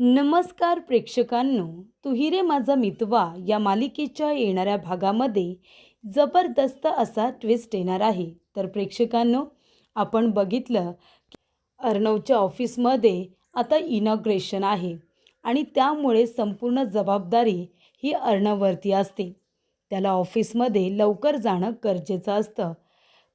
नमस्कार प्रेक्षकांनो तुहिरे माझा मितवा या मालिकेच्या येणाऱ्या भागामध्ये जबरदस्त असा ट्विस्ट येणार आहे. तर प्रेक्षकांनो आपण बघितलं की अर्णवच्या ऑफिसमध्ये आता इनॉग्रेशन आहे आणि त्यामुळे संपूर्ण जबाबदारी ही अर्णववरती असते. त्याला ऑफिसमध्ये लवकर जाणं गरजेचं असतं.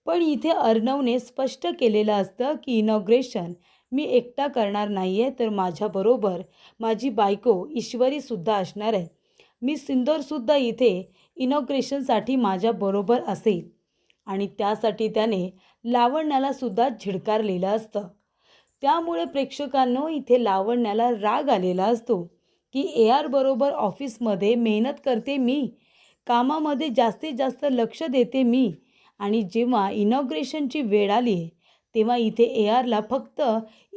पण इथे अर्णवने स्पष्ट केलेलं असतं की इनॉग्रेशन मी एकटा करणार नाही आहे तर माझ्याबरोबर माझी बायको ईश्वरीसुद्धा असणार आहे. मी सिंदोरसुद्धा इथे इनॉग्रेशनसाठी माझ्याबरोबर असेल. आणि त्यासाठी त्याने लावण्यालासुद्धा झिडकारलेलं असतं. त्यामुळे प्रेक्षकांनो इथे लावण्याला राग आलेला असतो की ए आरबरोबर ऑफिसमध्ये मेहनत करते मी? कामामध्ये जास्तीत जास्त लक्ष देते मी? आणि जेव्हा इनॉग्रेशनची वेळ आली तेव्हा इथे ए आरला फक्त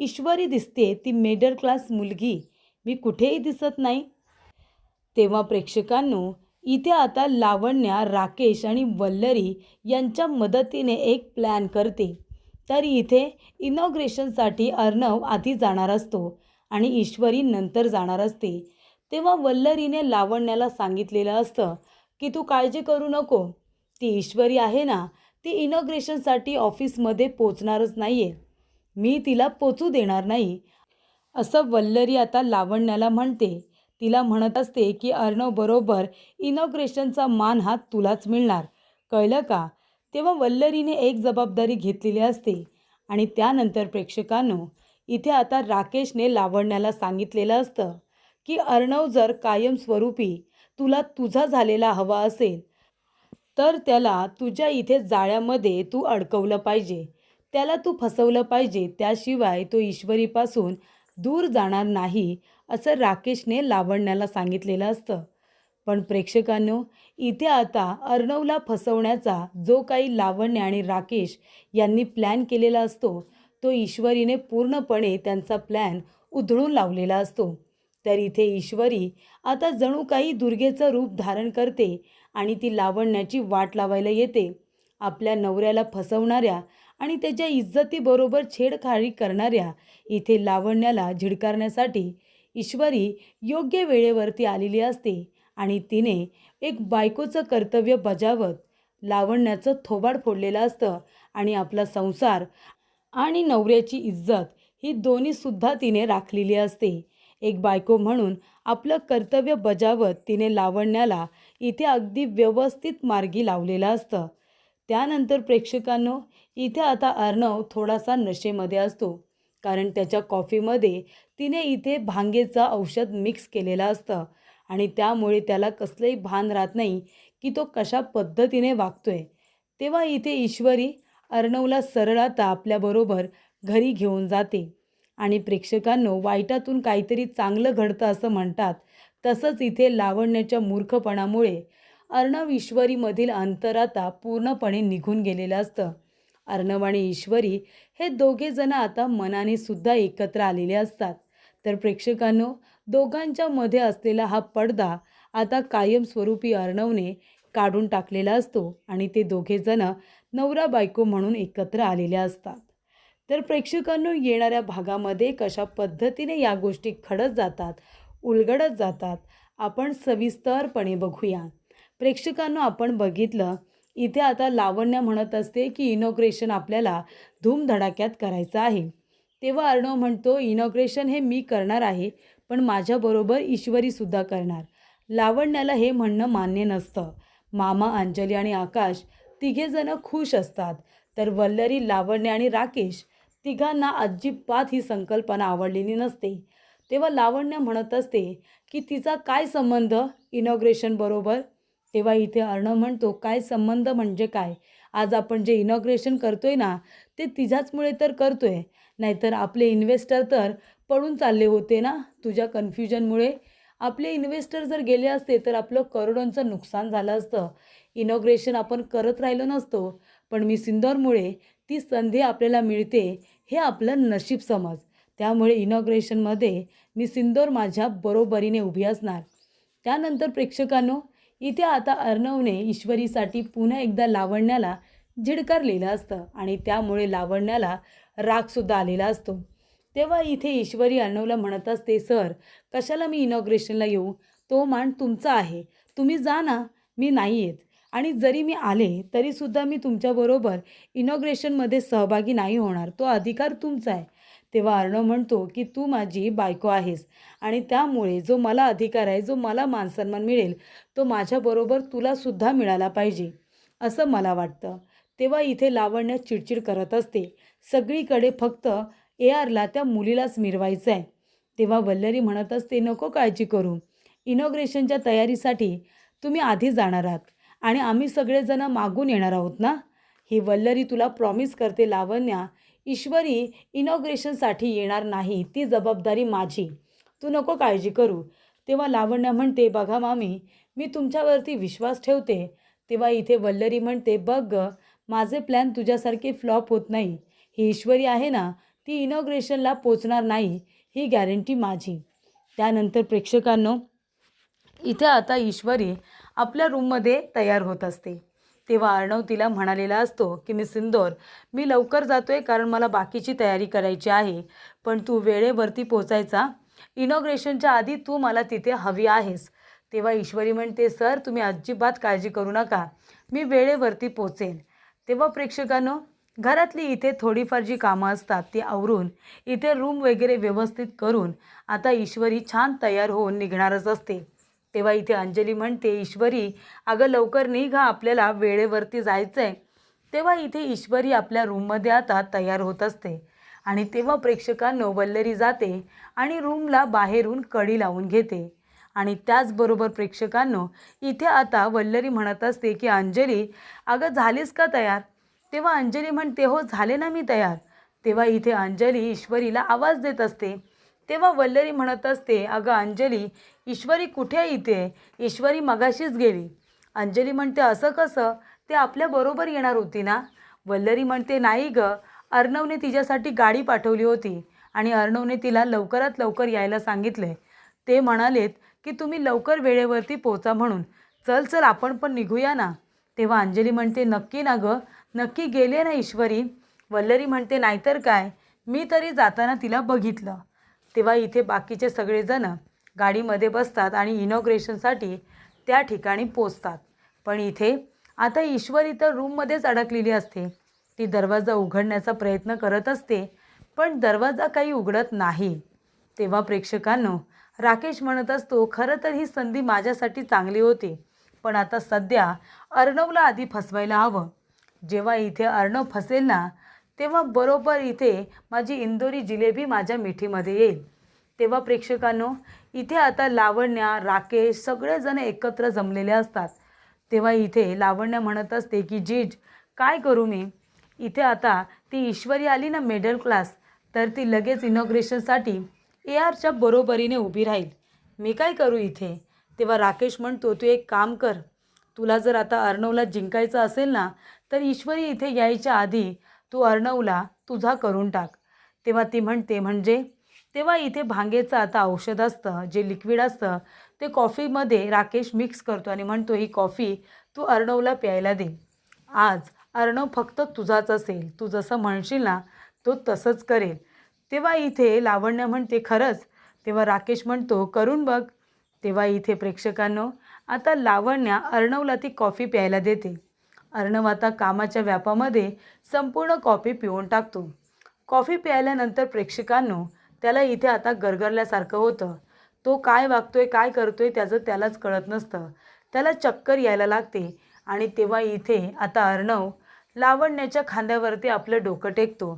ईश्वरी दिसते ती मिडल क्लास मुलगी. मी कुठेही दिसत नाही. तेव्हा प्रेक्षकांनो इथे आता लावण्या राकेश आणि वल्लरी यांच्या मदतीने एक प्लॅन करते. तर इथे इनॉग्रेशनसाठी अर्णव आधी जाणार असतो आणि ईश्वरी नंतर जाणार असते. तेव्हा वल्लरीने लावण्याला सांगितलेलं असतं की तू काळजी करू नको. ती ईश्वरी आहे ना ती इनॉग्रेशनसाठी ऑफिसमध्ये पोचणारच नाही आहे मी तिला पोचू देणार नाही असं वल्लरी आता लावण्याला म्हणते. तिला म्हणत असते की अर्णव बरोबर इनॉग्रेशनचा मान हा तुलाच मिळणार. कळलं का? तेव्हा वल्लरीने एक जबाबदारी घेतलेली असते. आणि त्यानंतर प्रेक्षकांनो इथे आता राकेशने लावण्याला सांगितलेलं असतं की अर्णव जर कायमस्वरूपी तुला तुझा झालेला हवा असेल तर त्याला तुझ्या इथे जाळ्यामध्ये तू अडकवलं पाहिजे. त्याला तू फसवलं पाहिजे. त्याशिवाय तो ईश्वरीपासून दूर जाणार नाही असं राकेशने लावण्याला सांगितलेलं असतं. पण प्रेक्षकांनो इथे आता अर्णवला फसवण्याचा जो काही लावण्य आणि राकेश यांनी प्लॅन केलेला असतो तो ईश्वरीने पूर्णपणे त्यांचा प्लॅन उधळून लावलेला असतो. तर इथे ईश्वरी आता जणू काही दुर्गेचं रूप धारण करते आणि ती लावण्याची वाट लावायला येते. आपल्या नवऱ्याला फसवणाऱ्या आणि त्याच्या इज्जतीबरोबर छेडखाडी करणाऱ्या इथे लावण्याला झिडकारण्यासाठी ईश्वरी योग्य वेळेवरती आलेली असते आणि तिने एक बायकोचं कर्तव्य बजावत लावण्याचं थोबाड फोडलेलं असतं आणि आपला संसार आणि नवऱ्याची इज्जत ही दोन्हीसुद्धा तिने राखलेली असते. एक बायको म्हणून आपलं कर्तव्य बजावत तिने लावण्याला इथे अगदी व्यवस्थित मार्गी लावलेलं असतं. त्यानंतर प्रेक्षकांनो इथे आता अर्णव थोडासा नशेमध्ये असतो कारण त्याच्या कॉफीमध्ये तिने इथे भांगेचं औषध मिक्स केलेलं असतं आणि त्यामुळे त्याला कसलंही भान राहत नाही की तो कशा पद्धतीने वागतोय. तेव्हा इथे ईश्वरी अर्णवला सरळ आता आपल्याबरोबर घरी घेऊन जाते. आणि प्रेक्षकांनो वाईटातून काहीतरी चांगलं घडतं असं म्हणतात. तसंच इथे लावण्याच्या मूर्खपणामुळे अर्णव ईश्वरीमधील अंतर आता पूर्णपणे निघून गेलेलं असतं. अर्णव आणि ईश्वरी हे दोघेजणं आता मनाने सुद्धा एकत्र आलेले असतात. तर प्रेक्षकांनो दोघांच्या मध्ये असलेला हा पडदा आता कायमस्वरूपी अर्णवने काढून टाकलेला असतो आणि ते दोघेजणं नवरा बायको म्हणून एकत्र आलेल्या असतात. तर प्रेक्षकांनो येणाऱ्या भागामध्ये कशा पद्धतीने या गोष्टी खडत जातात उलगडत जातात आपण सविस्तरपणे बघूया. प्रेक्षकांनो आपण बघितलं इथे आता लावण्य म्हणत असते की इनॉग्रेशन आपल्याला धूमधडाक्यात करायचं आहे. तेव्हा अर्णव म्हणतो इनॉग्रेशन हे मी करणार आहे पण माझ्याबरोबर ईश्वरीसुद्धा करणार. लावण्याला हे म्हणणं मान्य नसतं. मामा अंजली आणि आकाश तिघेजणं खुश असतात. तर वल्लरी लावण्य आणि राकेश तिघांना अजिबात ही संकल्पना आवडलेली नसते. तेव्हा लावण्य म्हणत असते की तिचा काय संबंध इनॉग्रेशनबरोबर तेव्हा इथे अर्णव म्हणतो काय संबंध म्हणजे काय? आज आपण जे इनॉग्रेशन करतोय ना ते तिच्याचमुळे तर करतोय. नाहीतर आपले इन्व्हेस्टर तर पळून चालले होते ना तुझ्या कन्फ्युजनमुळे आपले इन्व्हेस्टर जर गेले असते तर आपलं करोडोंचं नुकसान झालं असतं. इनॉग्रेशन आपण करत राहिलो नसतो. पण मी सिंदोरमुळे ती संधी आपल्याला मिळते. हे आपलं नशीब समज. त्यामुळे इनॉग्रेशनमध्ये मी सिंदोर माझ्या बरोबरीने उभी असणार. त्यानंतर प्रेक्षकांनो इथे आता अर्णवने ईश्वरीसाठी पुन्हा एकदा लावण्याला झिडकारलेलं असतं आणि त्यामुळे लावण्याला रागसुद्धा आलेला असतो. तेव्हा इथे ईश्वरी अर्णवला म्हणत असते सर कशाला मी इनॉग्रेशनला येऊ? तो मान तुमचा आहे. तुम्ही जा ना. मी नाही येत आणि जरी मी आले तरीसुद्धा मी तुमच्याबरोबर इनॉग्रेशनमध्ये सहभागी नाही होणार. तो अधिकार तुमचा आहे. तेव्हा अर्णव म्हणतो की तू माझी बायको आहेस आणि त्यामुळे जो मला अधिकार आहे जो मला मानसन्मान मिळेल तो माझ्याबरोबर तुलासुद्धा मिळाला पाहिजे. असं मला वाटतं. तेव्हा इथे लावण्य चिडचिड करत असते. सगळीकडे फक्त ए आरला त्या मुलीलाच मिरवायचं आहे. तेव्हा वल्लरी म्हणत असते नको काळजी करू. इनॉग्रेशनच्या तयारीसाठी तुम्ही आधी जाणार आहात. आणि आम्ही सगळेजण मागून येणार आहोत ना? ही वल्लरी तुला प्रॉमिस करते लावण्या. ईश्वरी इनॉग्रेशनसाठी येणार नाही. ती जबाबदारी माझी. तू नको काळजी करू. तेव्हा लावण्या म्हणते बघा मामी मी तुमच्यावरती विश्वास ठेवते. तेव्हा इथे वल्लरी म्हणते बघ ग माझे प्लॅन तुझ्यासारखे फ्लॉप होत नाही. ही ईश्वरी आहे ना ती इनॉग्रेशनला पोचणार नाही. ही गॅरंटी माझी. त्यानंतर प्रेक्षकांनो इथे आता ईश्वरी आपल्या रूममध्ये तयार होत असते. तेव्हा अर्णव तिला म्हणालेला असतो की मी सिंदोर मी लवकर जातो आहे कारण मला बाकीची तयारी करायची आहे. पण तू वेळेवरती पोचायचा इनॉग्रेशनच्या आधी तू मला तिथे हवी आहेस तेव्हा ईश्वरी म्हणते सर तुम्ही अजिबात काळजी करू नका. मी वेळेवरती पोचेन तेव्हा प्रेक्षकांनो घरातली इथे थोडीफार जी कामं असतात ती आवरून इथे रूम वगैरे व्यवस्थित करून आता ईश्वरी छान तयार होऊन निघणारच असते. तेव्हा इथे अंजली म्हणते ईश्वरी अगं लवकर निघा आपल्याला वेळेवरती जायचं आहे तेव्हा इथे ईश्वरी आपल्या रूममध्ये आता तयार होत असते आणि तेव्हा प्रेक्षकांनो वल्लरी जाते आणि रूमला बाहेरून कडी लावून घेते. आणि त्याचबरोबर प्रेक्षकांनो इथे आता वल्लरी म्हणत असते की अंजली अगं झालीस का तयार? तेव्हा अंजली म्हणते हो झाले ना मी तयार. तेव्हा इथे अंजली ईश्वरीला आवाज देत असते तेव्हा वल्लरी म्हणत असते अगं अंजली ईश्वरी कुठे आहे इथे? ईश्वरी मगाशीच गेली. अंजली म्हणते असं कसं? ते आपल्याबरोबर येणार होती ना? वल्लरी म्हणते नाही ग अर्णवने तिच्यासाठी गाडी पाठवली होती आणि अर्णवने तिला लवकरात लवकर यायला सांगितले. ते म्हणालेत की तुम्ही लवकर वेळेवरती पोचा म्हणून. चल चल आपण पण निघूया ना. तेव्हा अंजली म्हणते नक्की ना गं नक्की गेले ना ईश्वरी? वल्लरी म्हणते नाहीतर काय? मी तरी जाताना तिला बघितलं. तेव्हा इथे बाकीचे सगळेजण गाडीमध्ये बसतात आणि इनॉग्रेशनसाठी त्या ठिकाणी पोचतात. पण इथे आता ईश्वरी तर रूममध्येच अडकलेली असते. ती दरवाजा उघडण्याचा प्रयत्न करत असते पण दरवाजा काही उघडत नाही. तेव्हा प्रेक्षकांनो राकेश म्हणत असतो खरं तर ही संधी माझ्यासाठी चांगली होती पण आता सध्या अर्णवला आधी फसवायला हवं. जेव्हा इथे अर्णव फसेल ना तेव्हा बरोबर इथे माझी इंदोरी जिलेबी माझ्या मिठीमध्ये येईल. तेव्हा प्रेक्षकांनो इथे आता लावण्या राकेश सगळेजण एकत्र जमलेले असतात. तेव्हा इथे लावण्या म्हणत असते की जीज काय करू मी? इथे आता ती ईश्वरी आली ना मिडल क्लास तर ती लगेच इनॉग्रेशनसाठी ए आरच्या बरोबरीने उभी राहील. मी काय करू इथे? तेव्हा राकेश म्हणतो तू एक काम कर. तुला जर आता अर्णवला जिंकायचं असेल ना तर ईश्वरी इथे यायच्या आधी तू अर्णवला तुझा करून टाक. तेव्हा ती म्हणते म्हणजे? तेव्हा इथे भांगेचं आता औषध असतं जे लिक्विड असतं ते कॉफीमध्ये राकेश मिक्स करतो आणि म्हणतो ही कॉफी तू अर्णवला प्यायला दे. आज अर्णव फक्त तुझाच असेल. तू जसं म्हणशील ना तो तसंच करेल. तेव्हा इथे लावण्य म्हणते खरंच? तेव्हा राकेश म्हणतो करून बघ. तेव्हा इथे प्रेक्षकांनो आता लावण्या अर्णवला ती कॉफी प्यायला देते. अर्णव आता कामाच्या व्यापामध्ये संपूर्ण कॉफी पिऊन टाकतो. कॉफी प्यायल्यानंतर प्रेक्षकांनो त्याला इथे आता गरगरल्यासारखं होतं. तो काय वागतोय काय करतोय त्याचं त्यालाच कळत नसतं. त्याला चक्कर यायला लागते आणि तेव्हा इथे आता अर्णव लावण्याच्या खांद्यावरती आपलं डोकं टेकतो.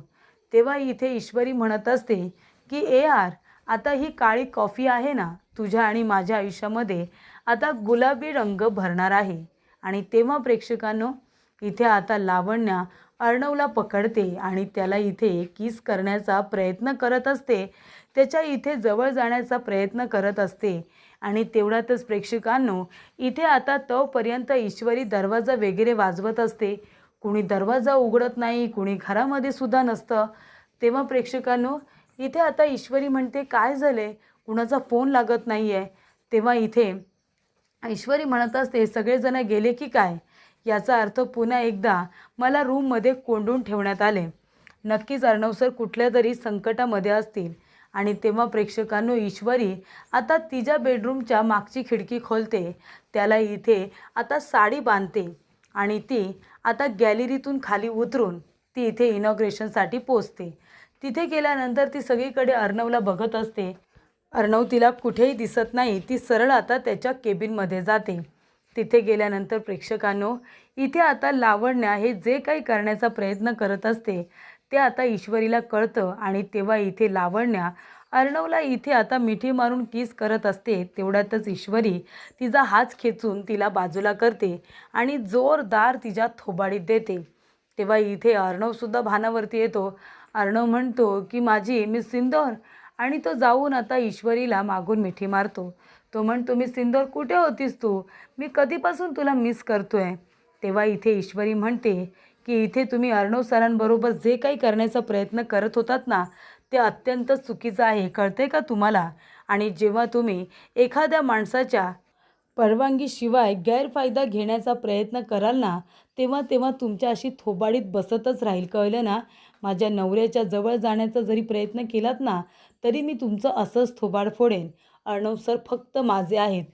तेव्हा इथे ईश्वरी म्हणत असते की ए आर आता ही काळी कॉफी आहे ना तुझ्या आणि माझ्या आयुष्यामध्ये आता गुलाबी रंग भरणार आहे. आणि तेव्हा प्रेक्षकांनो इथे आता लावण्या अर्णवला पकडते आणि त्याला इथे किस करण्याचा प्रयत्न करत असते. त्याच्या इथे जवळ जाण्याचा प्रयत्न करत असते. आणि तेवढ्यातच प्रेक्षकांनो इथे आता तोपर्यंत ईश्वरी दरवाजा वगैरे वाजवत असते. कुणी दरवाजा उघडत नाही कुणी घरामध्ये सुद्धा नसतं. तेव्हा प्रेक्षकांनो इथे आता ईश्वरी म्हणते काय झाले कुणाचा फोन लागत नाही आहे तेव्हा इथे ईश्वरी म्हणत असते सगळेजण गेले की काय? याचा अर्थ पुन्हा एकदा मला रूममध्ये कोंडून ठेवण्यात आले. नक्कीच अर्णव सर कुठल्या तरी संकटामध्ये असतील. आणि तेव्हा प्रेक्षकांनो ईश्वरी आता तिच्या बेडरूमच्या मागची खिडकी खोलते. त्याला इथे आता साडी बांधते. आणि ती आता गॅलरीतून खाली उतरून ती इथे इनॉग्रेशनसाठी पोचते. तिथे गेल्यानंतर ती सगळीकडे अर्णवला बघत असते. अर्णव तिला कुठेही दिसत नाही ती सरळ आता त्याच्या केबिनमध्ये जाते. तिथे गेल्यानंतर प्रेक्षकांनो इथे आता लावण्या हे जे काही करण्याचा प्रयत्न करत असते ते आता ईश्वरीला कळतं आणि तेव्हा इथे लावण्या अर्णवला इथे आता मिठी मारून किस करत असते तेवढ्यातच ईश्वरी तिचा हाच खेचून तिला बाजूला करते आणि जोरदार तिच्या थोबाडीत देते. तेव्हा इथे अर्णवसुद्धा भानावरती येतो. अर्णव म्हणतो की माझी मी सिंदोर आणि तो जाऊन आता ईश्वरीला मागून मिठी मारतो. तो म्हणतो मी सिंदोर कुठे होतीस तू? मी कधीपासून तुला मिस करतो आहे तेव्हा इथे ईश्वरी म्हणते की इथे तुम्ही अर्णव सरांबरोबर जे काही करण्याचा प्रयत्न करत होतात ना ते अत्यंत चुकीचं आहे. कळते का तुम्हाला? आणि जेव्हा तुम्ही एखाद्या माणसाच्या परवानगीशिवाय गैरफायदा घेण्याचा प्रयत्न कराल ना तेव्हा तेव्हा तुमच्या अशी थोबाडीत बसतच राहील. कळलं ना? माझ्या नवऱ्याच्या जवळ जाण्याचा जरी प्रयत्न केलात ना तरी मी तुमचं असंच थोबाड फोडेन. अर्णव सर फक्त माझे आहेत.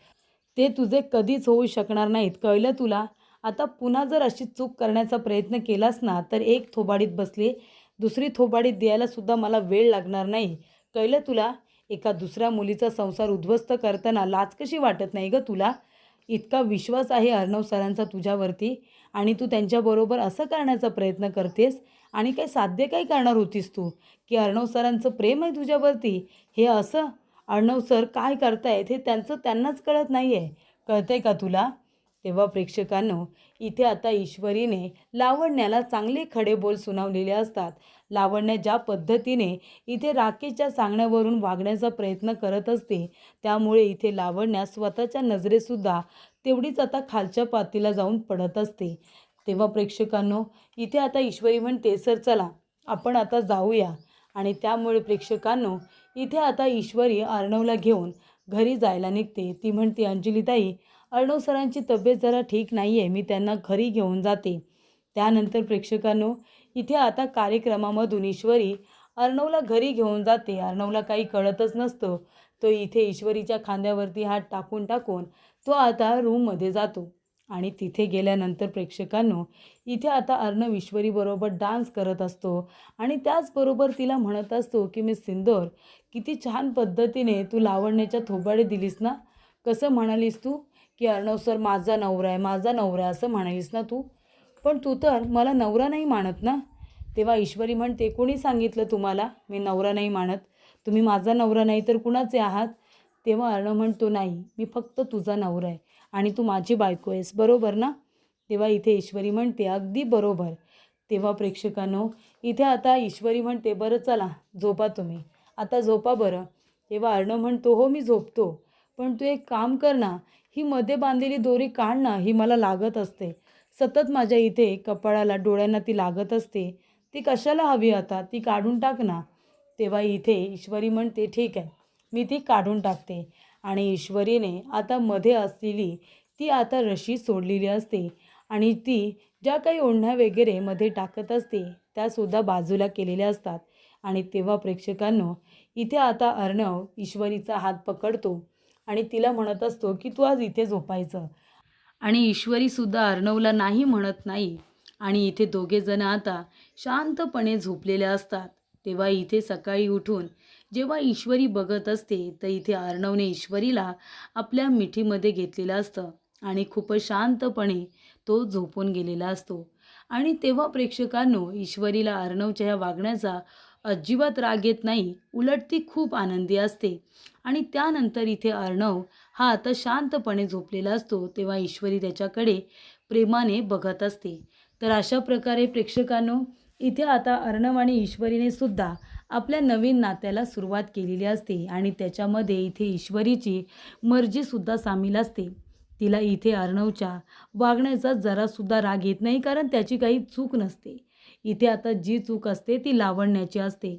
ते तुझे कधीच होऊ शकणार नाहीत. कळलं तुला? आता पुन्हा जर अशी चूक करण्याचा प्रयत्न केलास ना तर एक थोबाडीत बसले. दुसरी थोबाडीत द्यायला सुद्धा मला वेळ लागणार नाही. कळलं तुला? एका दुसऱ्या मुलीचा संसार उद्ध्वस्त करताना लाच कशी वाटत नाही गं तुला? इतका विश्वास आहे अर्णव सरांचा तुझ्यावरती. आणि तू त्यांच्याबरोबर असं करण्याचा प्रयत्न करतेस? आणि काय साध्य काय करणार होतीस तू? की अर्णव सरांचं प्रेम आहे तुझ्यावरती? हे असं? अर्णव सर काय करतायत हे त्यांचं त्यांनाच कळत नाही आहे कळतंय का तुला? तेव्हा प्रेक्षकांनो इथे आता ईश्वरीने लावण्याला चांगले खडे बोल सुनावलेले असतात. लावण्य ज्या पद्धतीने इथे राकेशच्या सांगण्यावरून वागण्याचा प्रयत्न करत असते त्यामुळे इथे लावण्या स्वतःच्या नजरेसुद्धा तेवढीच आता खालच्या पातीला जाऊन पडत असते. तेव्हा प्रेक्षकांनो इथे आता ईश्वरी म्हणते सर चला आपण आता जाऊया. आणि त्यामुळे प्रेक्षकांनो इथे आता ईश्वरी अर्णवला घेऊन घरी जायला निघते. ती म्हणते अंजलीताई अर्णव सरांची तब्येत जरा ठीक नाही आहे मी त्यांना घरी घेऊन जाते. त्यानंतर प्रेक्षकांनो इथे आता कार्यक्रमामधून ईश्वरी अर्णवला घरी घेऊन जाते. अर्णवला काही कळतच नसतं. तो इथे ईश्वरीच्या खांद्यावरती हात टाकून टाकून तो आता रूममध्ये जातो. आणि तिथे गेल्यानंतर प्रेक्षकांनो इथे आता अर्णव ईश्वरीबरोबर डान्स करत असतो आणि त्याचबरोबर तिला म्हणत असतो की मी सिंदोर किती छान पद्धतीने तू लावण्याच्या थोबाडे दिलीस ना. कसं म्हणालीस तू की अर्णव सर माझा नवरा आहे माझा नवरा आहे असं म्हणालीस ना तू. पण तू तर मला नवरा नाही मानत ना. तेव्हा ईश्वरी म्हणते कोणी सांगितलं तुम्हाला मी नवरा नाही मानत. तुम्ही माझा नवरा नाही तर कुणाचे आहात? तेव्हा अर्णव म्हणतो नाही मी फक्त तुझा नवरा आहे. आणि तू माझी बायको आहेस बरोबर ना? तेव्हा इथे ईश्वरी म्हणते अगदी बरोबर. तेव्हा प्रेक्षकांनो इथे आता ईश्वरी म्हणते बरं चला झोपा तुम्ही. आता झोपा बरं. तेव्हा अर्णव म्हणतो हो मी झोपतो. पण तू एक काम कर ना ही मध्ये बांधलेली दोरी काढ ना ही मला लागत असते. सतत माझ्या इथे कपाळाला डोळ्यांना ती लागत असते. ती कशाला हवी आता? ती काढून टाक ना. तेव्हा इथे ईश्वरी म्हणते ठीक आहे मी ती काढून टाकते. आणि ईश्वरीने आता मध्ये असलेली ती आता रशी सोडलेली असते आणि ती ज्या काही ओढण्या वगैरे मध्ये टाकत असते त्यासुद्धा बाजूला केलेल्या असतात. आणि तेव्हा प्रेक्षकांनो इथे आता अर्णव ईश्वरीचा हात पकडतो आणि तिला म्हणत असतो की तू आज इथे झोपायचं. आणि ईश्वरीसुद्धा अर्णवला नाही म्हणत नाही. आणि इथे दोघेजणं आता शांतपणे झोपलेल्या असतात. तेव्हा इथे सकाळी उठून जेव्हा ईश्वरी बघत असते तर इथे अर्णवने ईश्वरीला आपल्या मिठीमध्ये घेतलेलं असतं आणि खूपच शांतपणे तो झोपून गेलेला असतो. आणि तेव्हा प्रेक्षकांनो ईश्वरीला अर्णवच्या ह्या वागण्याचा अजिबात राग येत नाही उलट ती खूप आनंदी असते. आणि त्यानंतर इथे अर्णव हा आता शांतपणे झोपलेला असतो तेव्हा ईश्वरी त्याच्याकडे प्रेमाने बघत असते. तर अशा प्रकारे प्रेक्षकांनो इथे आता अर्णव आणि ईश्वरीने सुद्धा आपल्या नवीन नात्याला सुरुवात केलेली असते आणि त्याच्यामध्ये इथे ईश्वरीची मर्जीसुद्धा सामील असते. तिला इथे अर्णवच्या वागण्याचा जरासुद्धा राग येत नाही कारण त्याची काही चूक नसते. इथे आता जी चूक असते ती लावण्याची असते.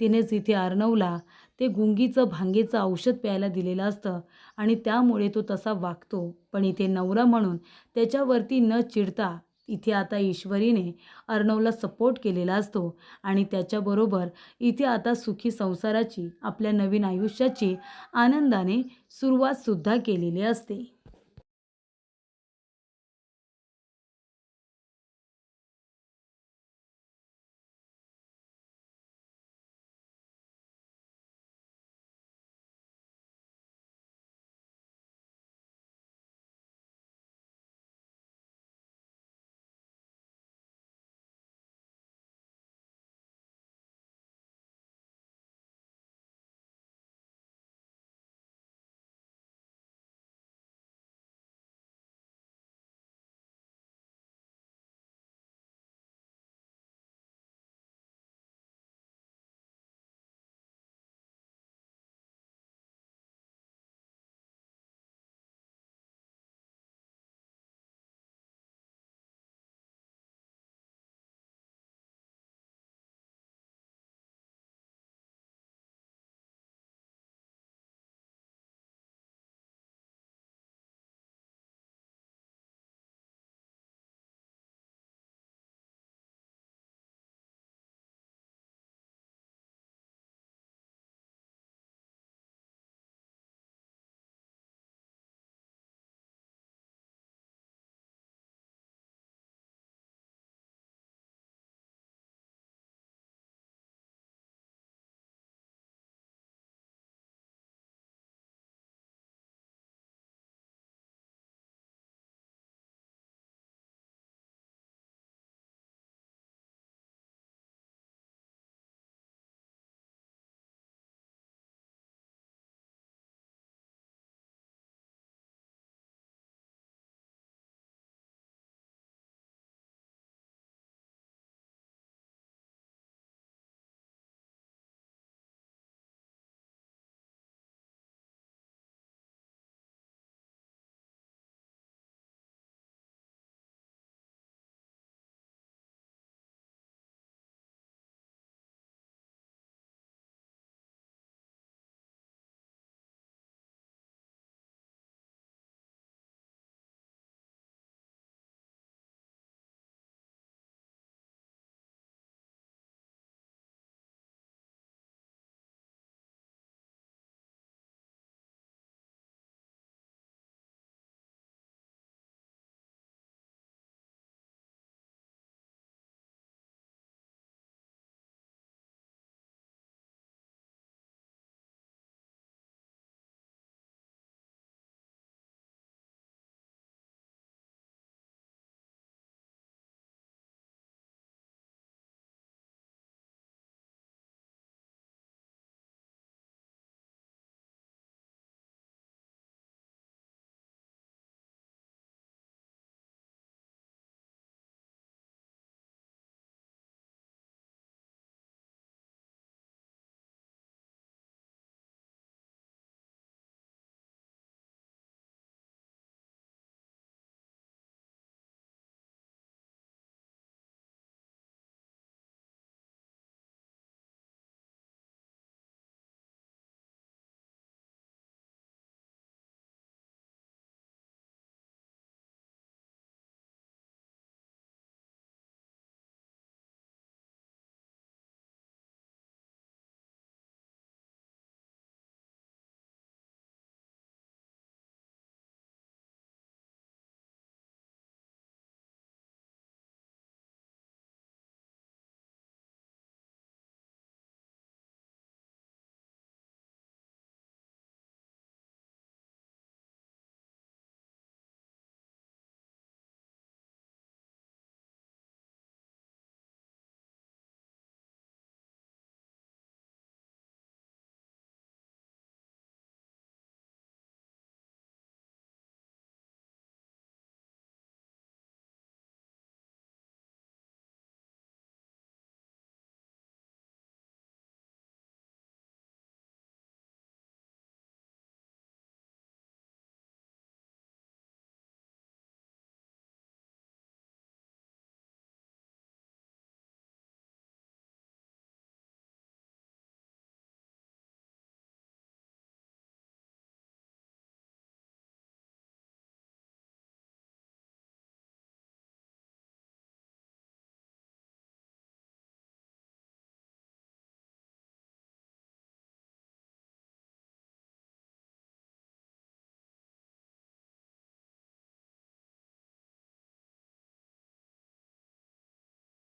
तिनेच इथे अर्णवला ते गुंगीचं भांगेचं औषध प्यायला दिलेलं असतं आणि त्यामुळे तो तसा वागतो. पण इथे नवरा म्हणून त्याच्यावरती न चिडता इथे आता ईश्वरीने अर्णवला सपोर्ट केलेला असतो आणि त्याच्याबरोबर इथे आता सुखी संसाराची आपल्या नवीन आयुष्याची आनंदाने सुरुवातसुद्धा केलेली असते.